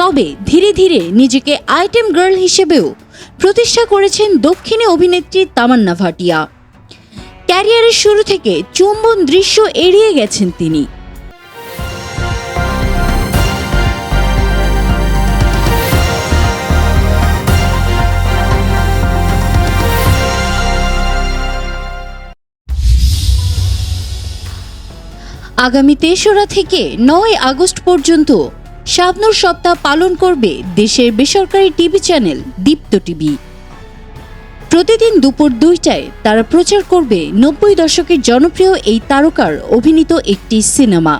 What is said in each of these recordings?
তবে ধীরে ধীরে নিজেকে আইটেম গার্ল হিসেবেও প্রতিষ্ঠা করেছেন দক্ষিণী অভিনেত্রী তামান্না ভাটিয়া। ক্যারিয়ারের শুরু থেকে চুম্বন দৃশ্য এড়িয়ে গেছেন তিনি। আগামী তেসরা থেকে নয় আগস্ট পর্যন্ত শাবনুর সপ্তাহ পালন করবে দেশের বেসরকারি টিভি চ্যানেল দীপ্ত টিভি। প্রতিদিন দুপুর দুইটায় তারা প্রচার করবে নব্বই দশকের জনপ্রিয় এই তারকার অভিনীত একটি সিনেমা।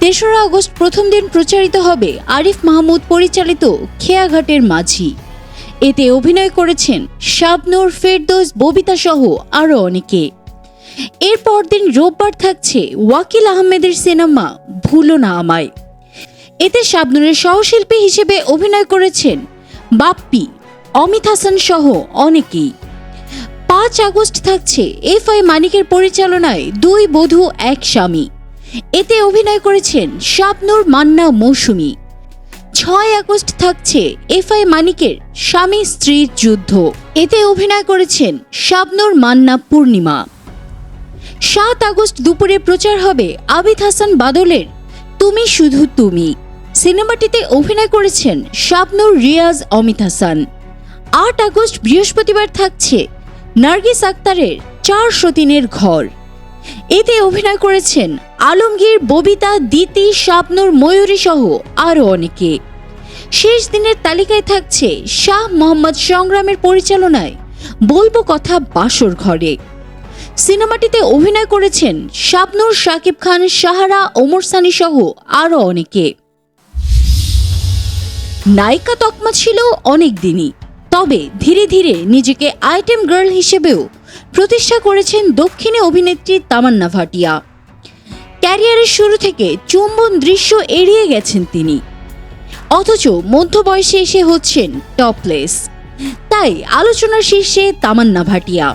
তেসরা আগস্ট প্রথম দিন প্রচারিত হবে আরিফ মাহমুদ পরিচালিত খেয়াঘাটের মাঝি। এতে অভিনয় করেছেন শাবনুর ফেরদৌস, ববিতা সহ আরও অনেকে। এর পরদিন রোববার থাকছে ওয়াকিল আহমেদের সিনেমা ভুলো না আমায়। এতে শাবনুরের সহশিল্পী হিসেবে অভিনয় করেছেন বাপ্পি, অমিত হাসান সহ অনেকেই। পাঁচ আগস্ট থাকছে এফ আই মানিকের পরিচালনায় দুই বধূ, এক স্বামী। এতে অভিনয় করেছেন শাবনুর মান্না মৌসুমী। ছয় আগস্ট থাকছে এফ আই মানিকের স্বামী স্ত্রীর যুদ্ধ। এতে অভিনয় করেছেন শাবনুর মান্না পূর্ণিমা। সাত আগস্ট দুপুরে প্রচার হবে আবিদ হাসান বাদলের তুমি শুধু তুমি। সিনেমাটিতে অভিনয় করেছেন শাবনুর, রিয়াজ, অমিত হাসান। আট আগস্ট বৃহস্পতিবার থাকছে নার্গিস আক্তারের চার সতীনের ঘর। এতে অভিনয় করেছেন আলমগীর, ববিতা, দিতি, শাবনুর, ময়ূরী সহ আরও অনেকে। শেষ দিনের তালিকায় থাকছে শাহ মোহাম্মদ সংগ্রামের পরিচালনায় বলব কথা বাসর ঘরে। সিনেমাটিতে অভিনয় করেছেন শাবনুর, শাকিব খান সাহারা ওমর সানি সহ আরও অনেকে। নায়িকা তকমা ছিল অনেক দিনই, তবে ধীরে ধীরে নিজেকে আইটেম গার্ল হিসেবেও প্রতিষ্ঠা করেছেন দক্ষিণী অভিনেত্রী তামান্না ভাটিয়া। ক্যারিয়ারের শুরু থেকে চুম্বন দৃশ্য এড়িয়ে গেছেন তিনি। অথচ মধ্য বয়সে এসে হচ্ছেন টপলেস। তাই আলোচনার শীর্ষে তামান্না ভাটিয়া।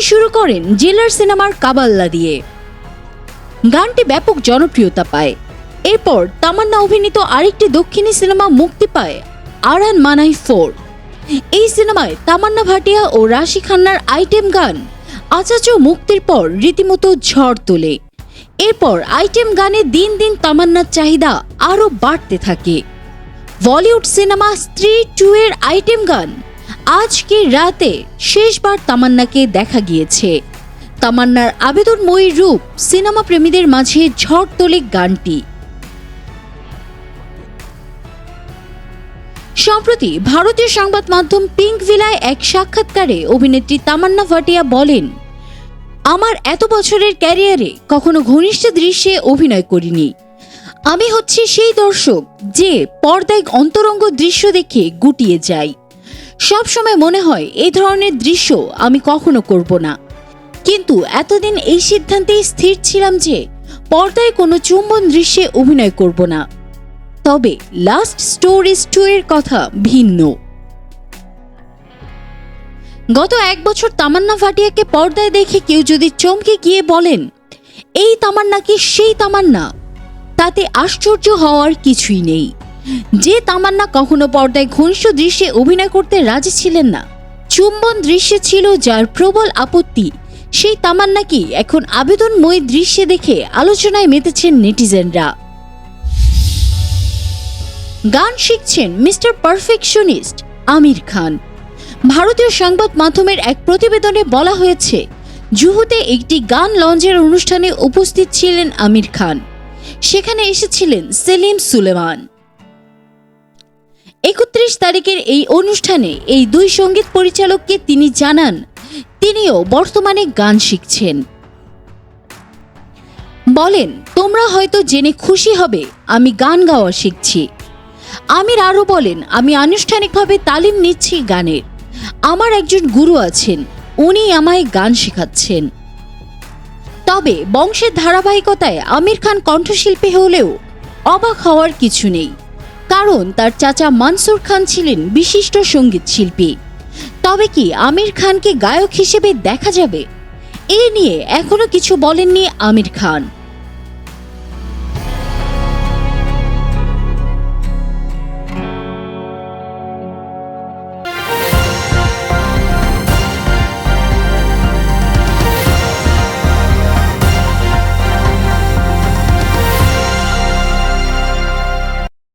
তিনি শুরু করেন জেলার সিনেমার কাবাল্লা দিয়ে। গানটি ব্যাপক জনপ্রিয়তা পায়। এরপর তামান্না অভিনীত আরেকটি দক্ষিণী সিনেমা মুক্তি পায়, আরান মানাই ফোর। এই সিনেমায় তামান্না ভাটিয়া ও রাশি খান্নার আইটেম গান আচাচ মুক্তির পর রীতিমতো ঝড় তোলে। এরপর আইটেম গানে দিন দিন তামান্নার চাহিদা আরও বাড়তে থাকে। বলিউড সিনেমা স্ত্রী টু এর আইটেম গান আজকে রাতে শেষবার তামান্নাকে দেখা গিয়েছে। তামান্নার আবেদনময়ী রূপ সিনেমা প্রেমীদের মাঝে ঝড় তোলে গানটি। সম্প্রতি ভারতীয় সংবাদ মাধ্যম পিঙ্ক ভিলায় এক সাক্ষাৎকারে অভিনেত্রী তামান্না ভাটিয়া বলেন, আমার এত বছরের ক্যারিয়ারে কখনো ঘনিষ্ঠ দৃশ্যে অভিনয় করিনি। আমি হচ্ছে সেই দর্শক যে পর্দায় অন্তরঙ্গ দৃশ্য দেখে গুটিয়ে যায়। সব সময় মনে হয় এই ধরনের দৃশ্য আমি কখনো করব না। কিন্তু এতদিন এই সিদ্ধান্তেই স্থির ছিলাম যে পর্দায় কোনো চুম্বন দৃশ্যে অভিনয় করব না। তবে লাস্ট স্টোরিজ টু এর কথা ভিন্ন। গত এক বছর তামান্না ভাটিয়াকে পর্দায় দেখে কেউ যদি চমকে গিয়ে বলেন, এই তামান্না কি সেই তামান্না? তাতে আশ্চর্য হওয়ার কিছুই নেই। যে তামান্না কখনো পর্দায় ঘনিষ্ঠ দৃশ্যে অভিনয় করতে রাজি ছিলেন না। চুম্বন দৃশ্যে ছিল যার প্রবল আপত্তি। সেই তামান্না কি এখন আবেদনময় দৃশ্যে দেখে আলোচনায় মেতেছেন নেটিজেনরা। গান শিখছেন মিস্টার পারফেকশনিস্ট আমির খান। ভারতীয় সংবাদ মাধ্যমের এক প্রতিবেদনে বলা হয়েছে, জুহুতে একটি গান লঞ্চের অনুষ্ঠানে উপস্থিত ছিলেন আমির খান। সেখানে এসেছিলেন সেলিম সুলেমান। একত্রিশ তারিখের এই অনুষ্ঠানে এই দুই সংগীত পরিচালককে তিনি জানান, তিনিও বর্তমানে গান শিখছেন। বলেন, তোমরা হয়তো জেনে খুশি হবে, আমি গান গাওয়া শিখছি। আমির আরও বলেন, আমি আনুষ্ঠানিকভাবে তালিম নিচ্ছি গানের। আমার একজন গুরু আছেন, উনি আমায় গান শেখাচ্ছেন। তবে বংশের ধারাবাহিকতায় আমির খান কণ্ঠশিল্পী হলেও অবাক হওয়ার কিছু নেই। কারণ তার চাচা মানসুর খান ছিলেন বিশিষ্ট সংগীত শিল্পী। তবে কি আমির খানকে গায়ক হিসেবে দেখা যাবে? এ নিয়ে এখনও কিছু বলেননি আমির খান।